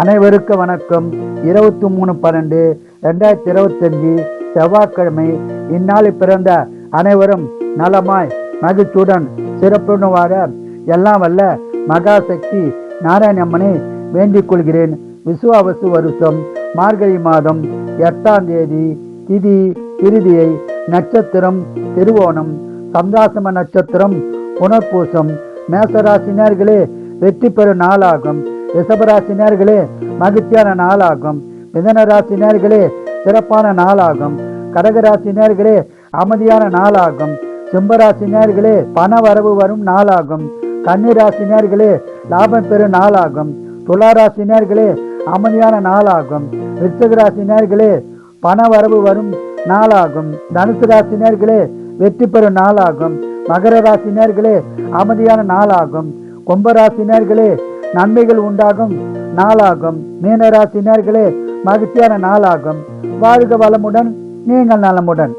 அனைவருக்கும் வணக்கம். இருபத்தி மூணு பன்னெண்டு ரெண்டாயிரத்தி இருபத்தஞ்சு செவ்வாய்க்கிழமை இந்நாளில் பிறந்த அனைவரும் நலமாய் மகிழ்ச்சியுடன் சிறப்புணவாக வாழ எல்லாம் வல்ல மகாசக்தி நாராயணம்மனை வேண்டிக் கொள்கிறேன். விசுவாவசு வருஷம் மார்கழி மாதம் எட்டாம் தேதி திதி திருதியை நட்சத்திரம் திருவோணம் சந்தாசம நட்சத்திரம் புனர்பூசம் மேசராசினியர்களே வெற்றி பெறும் நாளாகும். ரிஷபராசினியர்களே மகிழ்ச்சியான நாளாகும். மிதன ராசினியர்களே சிறப்பான நாளாகும். கடகராசினியர்களே அமைதியான நாளாகும். சிம்மராசினியர்களே பண வரவு வரும் நாளாகும். கன்னிராசினியர்களே லாபம் பெறும் நாளாகும். துளாராசினியர்களே அமைதியான நாளாகும். விருச்சகராசினியர்களே பண வரவு வரும் நாளாகும். தனுசு ராசினியர்களே வெற்றி பெறும் நாளாகும். மகர ராசினியர்களே அமைதியான நாளாகும். கும்பராசினியர்களே நன்மைகள் உண்டாகும். நாளாகும். மீனராசினியர்களே மகிழ்ச்சியான நாளாகும். வாழ்க வளமுடன் நீங்கள் நலமுடன்.